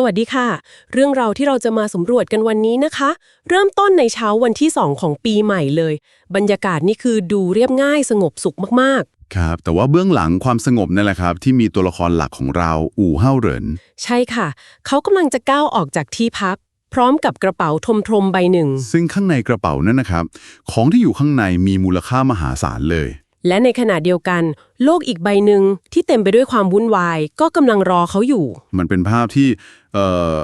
สวัสดีค่ะ เรื่องราวที่เราจะมาสำรวจกันวันนี้นะคะ เริ่มต้นในเช้าวันที่ 2 ของปีใหม่เลย บรรยากาศนี่คือดูเรียบง่ายสงบสุขมากครับ แต่ว่าเบื้องหลังความสงบนั่นแหละครับ ที่มีตัวละครหลักของเราอู่เฮาเหรินๆใช่ค่ะ เขากำลังจะก้าวออกจากที่พัก พร้อมกับกระเป๋าทมๆใบหนึ่ง ซึ่งข้างในกระเป๋านั่นนะครับ ของที่อยู่ข้างในมีมูลค่ามหาศาลเลย และในขณะเดียวกัน โลกอีกใบหนึ่งที่เต็มไปด้วยความวุ่นวาย ก็กำลังรอเขาอยู่ มันเป็นภาพที่เอ่อ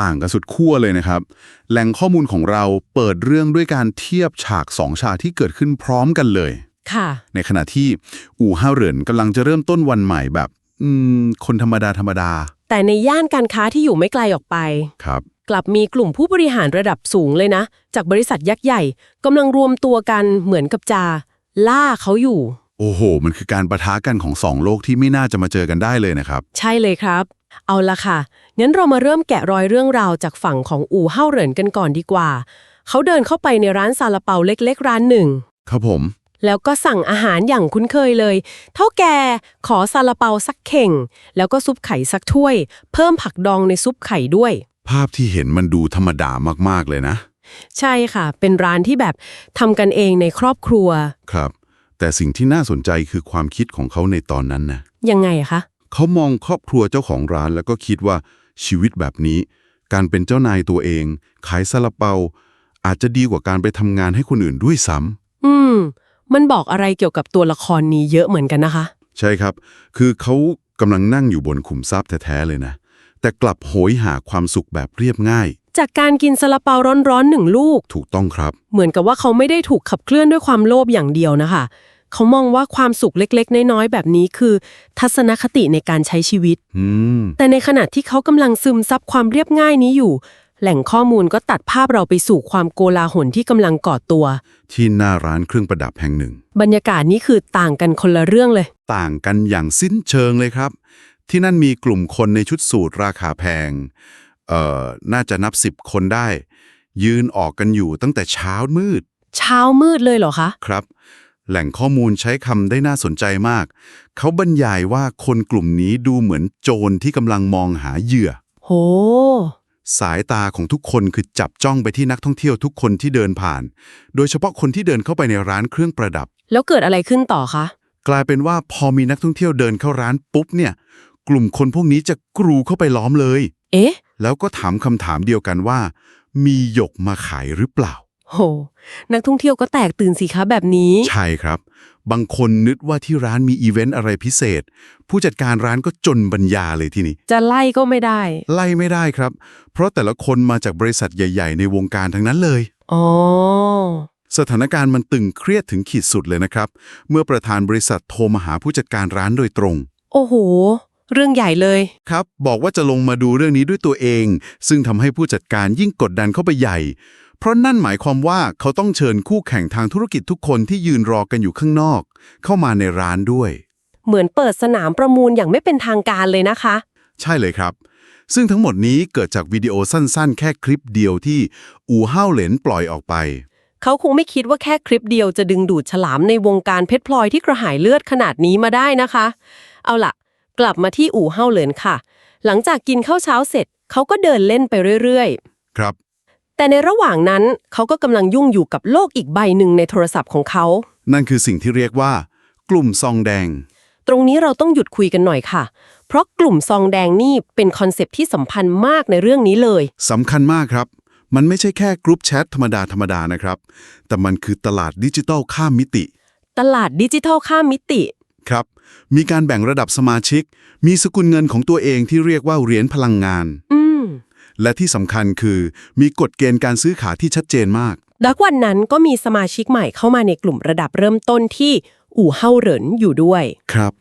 ต่างกันสุดขั้วเลยนะครับ แหล่งข้อมูลของเราเปิดเรื่องด้วยการเทียบฉากสองฉากที่เกิดขึ้นพร้อมกันเลยค่ะในขณะที่อู่เฮาเหรินกำลังจะเริ่มต้นวันใหม่แบบอืมคนธรรมดาธรรมดา แต่ในย่านการค้าที่อยู่ไม่ไกลออกไปครับ กลับมีกลุ่มผู้บริหารระดับสูงเลยนะ จากบริษัทยักษ์ใหญ่กำลังรวมตัวกันเหมือนกับจา ล่าเขาอยู่ โอ้โห มันคือการประทะกันของสองโลกที่ไม่น่าจะมาเจอกันได้เลยนะครับ ใช่เลยครับ เอาละค่ะงั้นเรามาเริ่มแกะรอยเรื่องราวจากฝั่งของอู่เฮ่าเหรินกันก่อนดีกว่า เขาเดินเข้าไปในร้านซาลาเปาเล็ก ๆ ร้านหนึ่ง ครับผม แล้วก็สั่งอาหารอย่างคุ้นเคยเลย เท่าแก่ขอซาลาเปาสักเข่ง แล้วก็ซุปไข่สักถ้วย เพิ่มผักดองในซุปไข่ด้วย ภาพที่เห็นมันดูธรรมดามากๆเลยนะ ใช่ค่ะ เป็นร้านที่แบบทำกันเองในครอบครัว ครับ แต่สิ่งที่น่าสนใจคือความคิดของเขาในตอนนั้นนะยังไงคะ เขามองครอบครัวเจ้าของร้านแล้วก็คิดว่าชีวิตแบบนี้ การเป็นเจ้านายตัวเอง ขายซาลาเปา อาจจะดีกว่าการไปทำงานให้คนอื่นด้วยซ้ำอืม มันบอกอะไรเกี่ยวกับตัวละครนี้เยอะเหมือนกันนะคะใช่ครับ คือเขากำลังนั่งอยู่บนขุมทรัพย์แท้ๆเลยนะ แต่กลับโหยหาความสุขแบบเรียบง่าย จากการกินซาลาเปาร้อนๆหนึ่งลูก ถูกต้องครับ เหมือนกับว่าเขาไม่ได้ถูกขับเคลื่อนด้วยความโลภอย่างเดียวนะคะ เขามองว่าความสุขเล็กๆ น้อยๆ แบบนี้คือ ทัศนคติในการใช้ชีวิต อืม แต่ในขณะที่เขากำลังซึมซับความเรียบง่ายนี้อยู่ แหล่งข้อมูลก็ตัดภาพเราไปสู่ความโกลาหลที่กำลังก่อตัว ที่หน้าร้านเครื่องประดับแห่งหนึ่ง บรรยากาศนี้คือต่างกันคนละเรื่องเลย ต่างกันอย่างสิ้นเชิงเลยครับ ที่นั่นมีกลุ่มคนในชุดสูทราคาแพง เอ่อน่าจะนับสิบคนได้ ยืนออกกันอยู่ตั้งแต่เช้ามืด เช้ามืดเลยเหรอคะ ครับ แหล่งข้อมูลใช้คำได้น่าสนใจมาก เขาบรรยายว่าคนกลุ่มนี้ดูเหมือนโจรที่กำลังมองหาเหยื่อ โห สายตาของทุกคนคือจับจ้องไปที่นักท่องเที่ยวทุกคนที่เดินผ่าน โดยเฉพาะคนที่เดินเข้าไปในร้านเครื่องประดับ แล้วเกิดอะไรขึ้นต่อคะ กลายเป็นว่าพอมีนักท่องเที่ยวเดินเข้าร้านปุ๊บเนี่ย กลุ่มคนพวกนี้จะกรูเข้าไปล้อมเลย เอ๊ะ แล้วก็ถามคำถามเดียวกันว่า มีหยกมาขายหรือเปล่า โห นักท่องเที่ยวก็แตกตื่นสิคะแบบนี้ ใช่ครับ บางคนนึกว่าที่ร้านมีอีเวนต์อะไรพิเศษ ผู้จัดการร้านก็จนบัญญาเลยที่นี่ จะไล่ก็ไม่ได้ ไล่ไม่ได้ครับ เพราะแต่ละคนมาจากบริษัทใหญ่ ๆ ในวงการทั้งนั้นเลย อ๋อ สถานการณ์มันตึงเครียดถึงขีดสุดเลยนะครับ เมื่อประธานบริษัทโทรมาหาผู้จัดการร้านโดยตรง โอ้โห เรื่องใหญ่เลย ครับ บอกว่าจะลงมาดูเรื่องนี้ด้วยตัวเอง ซึ่งทำให้ผู้จัดการยิ่งกดดันเข้าไปใหญ่ เพราะนั่นหมายความว่าเขาต้องเชิญคู่แข่งทางธุรกิจทุกคนที่ยืนรอกันอยู่ข้างนอก เข้ามาในร้านด้วย เหมือนเปิดสนามประมูลอย่างไม่เป็นทางการเลยนะคะ ใช่เลยครับ ซึ่งทั้งหมดนี้เกิดจากวิดีโอสั้นๆ แค่คลิปเดียวที่อู่เฮาเหลนปล่อยออกไป เขาคงไม่คิดว่าแค่คลิปเดียวจะดึงดูดฉลามในวงการเพชรพลอยที่กระหายเลือดขนาดนี้มาได้นะคะ เอาล่ะ กลับมาที่อู่เฮาเหลินค่ะ หลังจากกินข้าวเช้าเสร็จ เขาก็เดินเล่นไปเรื่อยครับ ๆ แต่ในระหว่างนั้นเขาก็กำลังยุ่งอยู่กับโลกอีกใบหนึ่งในโทรศัพท์ของเขา นั่นคือสิ่งที่เรียกว่า กลุ่มซองแดง ตรงนี้เราต้องหยุดคุยกันหน่อยค่ะ เพราะกลุ่มซองแดงนี่เป็นคอนเซปต์ที่สัมพันธ์มากในเรื่องนี้เลย สำคัญมากครับ มันไม่ใช่แค่กรุ๊ปแชทธรรมดา ธรรมดานะครับ แต่มันคือตลาดดิจิทัลข้ามมิติ ตลาดดิจิทัลข้ามมิติ ครับ มีการแบ่งระดับสมาชิก มีสกุลเงินของตัวเองที่เรียกว่าเหรียญพลังงาน อืม และที่สำคัญคือมีกฎเกณฑ์การซื้อขายที่ชัดเจนมาก ดักวันนั้นก็มีสมาชิกใหม่เข้ามาในกลุ่มระดับเริ่มต้นที่อู่เฮาเหรินอยู่ด้วย ครับ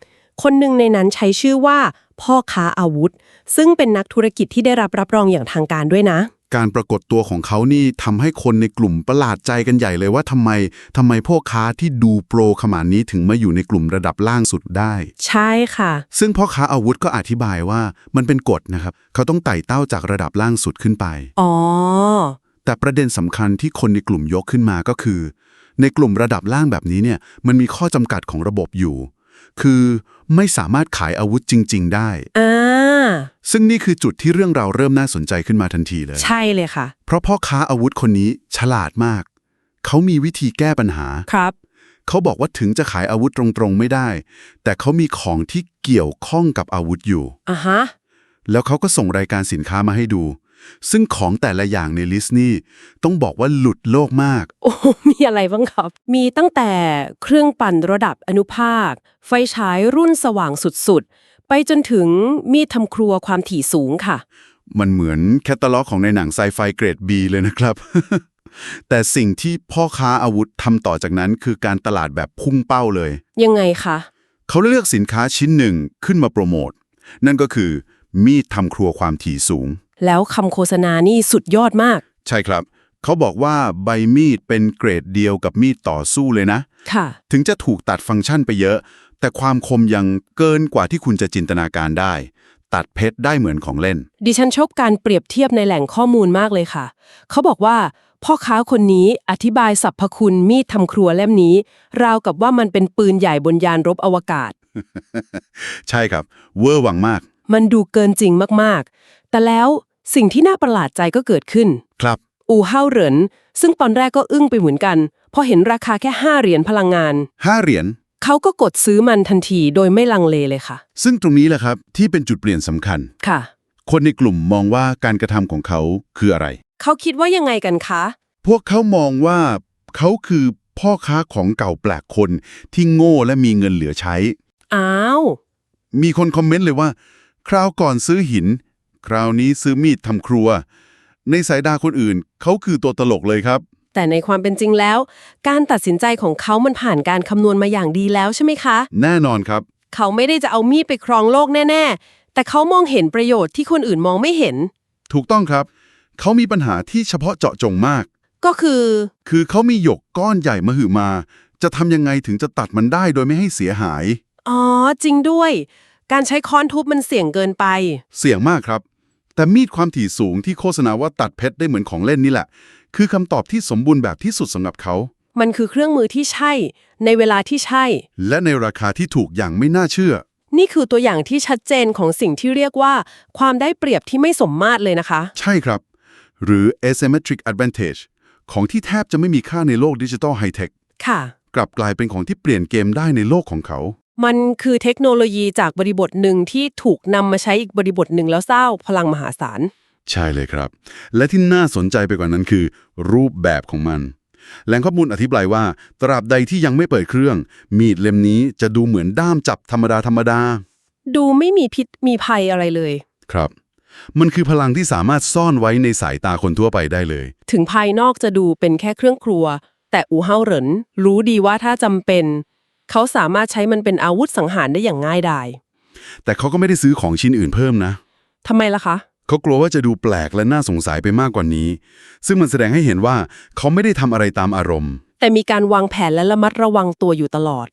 คนหนึ่งในนั้นใช้ชื่อว่า พ่อค้าอาวุธ ซึ่งเป็นนักธุรกิจที่ได้รับรับรองอย่างทางการด้วยนะ การปรากฏตัวของเขานี่ทำให้คนในกลุ่มประหลาดใจกันใหญ่เลยว่าทำไมทำไมพ่อค้าที่ดูโปรขนาดนี้ถึงมาอยู่ในกลุ่มระดับล่างสุดได้ ใช่ค่ะ ซึ่งพ่อค้าอาวุธก็อธิบายว่ามันเป็นกฎนะครับ เขาต้องไต่เต้าจากระดับล่างสุดขึ้นไป อ๋อ แต่ประเด็นสำคัญที่คนในกลุ่มยกขึ้นมาก็คือ ในกลุ่มระดับล่างแบบนี้เนี่ยมันมีข้อจำกัดของระบบอยู่ คือไม่สามารถขายอาวุธจริง ๆ ได้อ่า ซึ่งนี่คือจุดที่เรื่องราวเริ่มน่าสนใจขึ้นมาทันทีเลย ใช่เลยค่ะ เพราะพ่อค้าอาวุธคนนี้ฉลาดมาก เขามีวิธีแก้ปัญหา ครับ เขาบอกว่าถึงจะขายอาวุธตรงๆไม่ได้ แต่เขามีของที่เกี่ยวข้องกับอาวุธอยู่อะฮะ แล้วเขาก็ส่งรายการสินค้ามาให้ดู ซึ่งของแต่ละอย่างในลิสต์นี่ต้องบอกว่าหลุดโลกมาก โอ้ มีอะไรบ้างครับ มีตั้งแต่เครื่องปั่นระดับอนุภาค ไฟฉายรุ่นสว่างสุดๆ ไปจนถึงมีดทำครัวความถี่สูงค่ะ มันเหมือนแคตตาล็อกของในหนังไซไฟเกรด B เลยนะครับ แต่สิ่งที่พ่อค้าอาวุธทำต่อจากนั้นคือการตลาดแบบพุ่งเป้าเลย ยังไงคะ เขาเลือกสินค้าชิ้นหนึ่งขึ้นมาโปรโมท นั่นก็คือ มีดทำครัวความถี่สูง แล้วคำโฆษณานี่สุดยอดมาก ใช่ครับเขาบอกว่าใบมีดเป็นเกรดเดียวกับมีดต่อสู้เลยนะ ค่ะ ถึงจะถูกตัดฟังก์ชันไปเยอะ แต่ความคมยังเกินกว่าที่คุณจะจินตนาการได้ ตัดเพชรได้เหมือนของเล่น ดิฉันชอบการเปรียบเทียบในแหล่งข้อมูลมากเลยค่ะ เขาบอกว่า พ่อค้าคนนี้อธิบายสรรพคุณมีดทำครัวเล่มนี้ ราวกับว่ามันเป็นปืนใหญ่บนยานรบอวกาศ ใช่ครับ เวอร์วังมาก มันดูเกินจริงมากๆ แต่แล้วสิ่งที่น่าประหลาดใจก็เกิดขึ้น ครับ อูเฮาเหรินซึ่งตอนแรกก็อึ้งไปเหมือนกัน พอเห็นราคาแค่ 5 เหรียญพลังงาน ห้าเหรียญ เขาก็กดซื้อมันทันทีโดยไม่ลังเลเลยค่ะ ซึ่งตรงนี้แหละครับที่เป็นจุดเปลี่ยนสำคัญ ค่ะ คนในกลุ่มมองว่าการกระทำของเขาคืออะไร เขาคิดว่ายังไงกันคะ พวกเขามองว่าเขาคือพ่อค้าของเก่าแปลกคนที่โง่และมีเงินเหลือใช้ อ้าว มีคนคอมเมนต์เลยว่า คราวก่อนซื้อหิน คราวนี้ซื้อมีดทำครัว ในสายตาคนอื่น เขาคือตัวตลกเลยครับ แต่ในความเป็นจริงแล้ว การตัดสินใจของเขามันผ่านการคำนวณมาอย่างดีแล้วใช่ไหมคะ แน่นอนครับ เขาไม่ได้จะเอามีดไปครองโลกแน่ ๆ แต่เขามองเห็นประโยชน์ที่คนอื่นมองไม่เห็น ถูกต้องครับ เขามีปัญหาที่เฉพาะเจาะจงมาก ก็คือ คือเขามีหยกก้อนใหญ่มหึมา จะทำยังไงถึงจะตัดมันได้โดยไม่ให้เสียหาย อ๋อ จริงด้วย การใช้ค้อนทุบมันเสี่ยงเกินไป เสี่ยงมากครับ แต่มีดความถี่สูงที่โฆษณาว่าตัดเพชรได้เหมือนของเล่นนี่แหละ คือคำตอบที่สมบูรณ์แบบที่สุดสำหรับเขา มันคือเครื่องมือที่ใช่ ในเวลาที่ใช่ และในราคาที่ถูกอย่างไม่น่าเชื่อ นี่คือตัวอย่างที่ชัดเจนของสิ่งที่เรียกว่า ความได้เปรียบที่ไม่สมมาตรเลยนะคะ ใช่ครับ หรือ asymmetric advantage ของที่แทบจะไม่มีค่าในโลกดิจิทัลไฮเทคค่ะ กลับกลายเป็นของที่เปลี่ยนเกมได้ในโลกของเขา มันคือเทคโนโลยีจากบริบทหนึ่งที่ถูกนำมาใช้อีกบริบทหนึ่งแล้วสร้างพลังมหาศาล ใช่เลยครับ และที่น่าสนใจไปกว่านั้นคือ รูปแบบของมัน แหล่งข้อมูลอธิบายว่า ตราบใดที่ยังไม่เปิดเครื่อง มีดเล่มนี้จะดูเหมือนด้ามจับธรรมดาธรรมดา ดูไม่มีพิษมีภัยอะไรเลย ครับ มันคือพลังที่สามารถซ่อนไว้ในสายตาคนทั่วไปได้เลย ถึงภายนอกจะดูเป็นแค่เครื่องครัว แต่อูเฮาเหรินรู้ดีว่าถ้าจำเป็น เขาสามารถใช้มันเป็นอาวุธสังหารได้อย่างง่ายดายแต่เขาก็ไม่ได้ซื้อของชิ้นอื่นเพิ่มนะ ทำไมล่ะคะ เขากลัวว่าจะดูแปลกและน่าสงสัยไปมากกว่านี้ ซึ่งมันแสดงให้เห็นว่าเขาไม่ได้ทำอะไรตามอารมณ์ แต่มีการวางแผนและระมัดระวังตัวอยู่ตลอด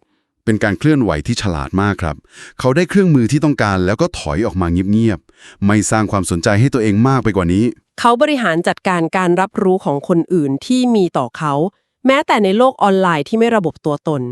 เป็นการเคลื่อนไหวที่ฉลาดมากครับ เขาได้เครื่องมือที่ต้องการแล้วก็ถอยออกมาเงียบๆ ไม่สร้างความสนใจให้ตัวเองมากไปกว่านี้ เขาบริหารจัดการการรับรู้ของคนอื่นที่มีต่อเขา แม้แต่ในโลกออนไลน์ที่ไม่ระบบตัวตน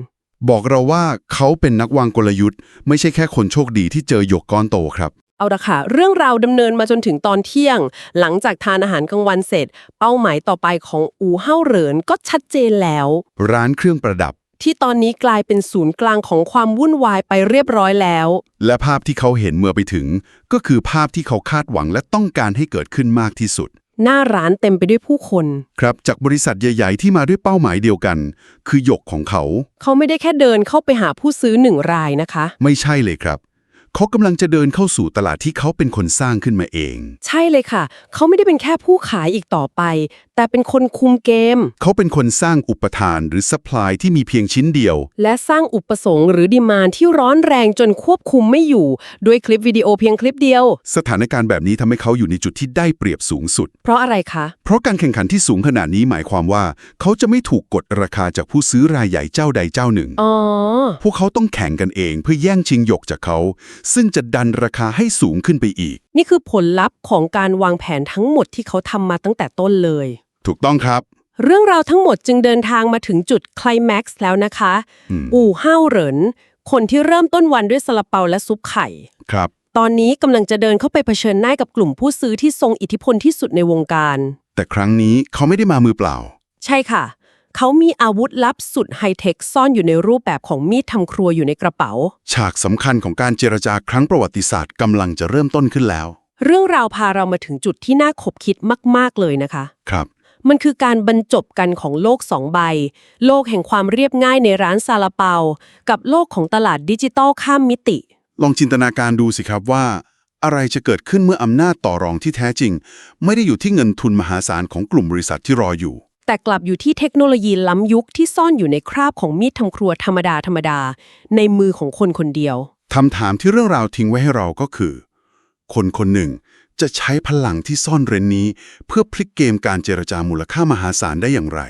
บอกเราว่าเขาเป็นนักวางกลยุทธ์ ไม่ใช่แค่คนโชคดีที่เจอหยกก้อนโตครับ เอาละค่ะ เรื่องราวดำเนินมาจนถึงตอนเที่ยง หลังจากทานอาหารกลางวันเสร็จ เป้าหมายต่อไปของอูเฮาเหรินก็ชัดเจนแล้ว ร้านเครื่องประดับ ที่ตอนนี้กลายเป็นศูนย์กลางของความวุ่นวายไปเรียบร้อยแล้ว และภาพที่เขาเห็นเมื่อไปถึง ก็คือภาพที่เขาคาดหวังและต้องการให้เกิดขึ้นมากที่สุด หน้าร้านเต็มไปด้วยผู้คน ครับจากบริษัทใหญ่ ๆ ที่มาด้วยเป้าหมายเดียวกัน คือหยกของเขา เขาไม่ได้แค่เดินเข้าไปหาผู้ซื้อหนึ่งรายนะคะ ไม่ใช่เลยครับ เขากำลังจะเดินเข้าสู่ตลาดที่เขาเป็นคนสร้างขึ้นมาเอง ใช่เลยค่ะ เขาไม่ได้เป็นแค่ผู้ขายอีกต่อไป แต่เป็นคนคุมเกม เขาเป็นคนสร้างอุปทานหรือซัพพลายที่มีเพียงชิ้นเดียว และสร้างอุปสงค์หรือดีมานที่ร้อนแรงจนควบคุมไม่อยู่ ด้วยคลิปวิดีโอเพียงคลิปเดียว สถานการณ์แบบนี้ทำให้เขาอยู่ในจุดที่ได้เปรียบสูงสุด เพราะอะไรคะ เพราะการแข่งขันที่สูงขนาดนี้หมายความว่า เขาจะไม่ถูกกดราคาจากผู้ซื้อรายใหญ่เจ้าใดเจ้าหนึ่ง อ๋อ พวกเขาต้องแข่งกันเองเพื่อแย่งชิงหยกจากเขา ซึ่งจะดันราคาให้สูงขึ้นไปอีก นี่คือผลลัพธ์ของการวางแผนทั้งหมดที่เขาทำมาตั้งแต่ต้นเลย ถูกต้องครับ เรื่องราวทั้งหมดจึงเดินทางมาถึงจุดไคลแม็กซ์แล้วนะคะอืมอู่ห้าวเหริน คนที่เริ่มต้นวันด้วยซาลาเปาและซุปไข่ ครับ ตอนนี้กำลังจะเดินเข้าไปเผชิญหน้ากับกลุ่มผู้ซื้อที่ทรงอิทธิพลที่สุดในวงการ แต่ครั้งนี้เขาไม่ได้มามือเปล่า ใช่ค่ะ เขามีอาวุธลับสุดไฮเทคซ่อนอยู่ในรูปแบบของมีดทำครัวอยู่ในกระเป๋า ฉากสำคัญของการเจรจาครั้งประวัติศาสตร์กำลังจะเริ่มต้นขึ้นแล้ว เรื่องราวพาเรามาถึงจุดที่น่าขบคิดมาก ๆ เลยนะคะ ครับ มันคือการบรรจบกันของโลกสองใบ โลกแห่งความเรียบง่ายในร้านซาลาเปา กับโลกของตลาดดิจิตอลข้ามมิติ ลองจินตนาการดูสิครับว่า อะไรจะเกิดขึ้นเมื่ออำนาจต่อรองที่แท้จริง ไม่ได้อยู่ที่เงินทุนมหาศาลของกลุ่มบริษัทที่รออยู่ แต่กลับอยู่ที่เทคโนโลยีล้ำยุคที่ซ่อนอยู่ในคราบของมีดทำครัวธรรมดาธรรมดา ในมือของคนคนเดียวคำถามที่เรื่องราวทิ้งไว้ให้เราก็คือ คนคนหนึ่ง จะใช้พลังที่ซ่อนเร้นนี้ เพื่อพลิกเกมการเจรจามูลค่ามหาศาลได้อย่างไร